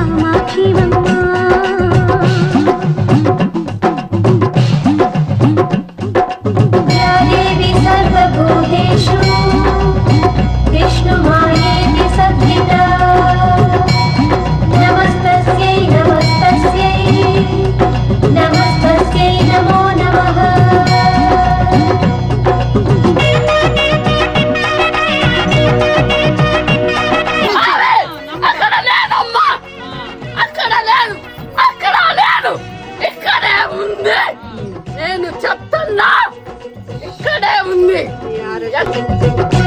Kanchi Jadi.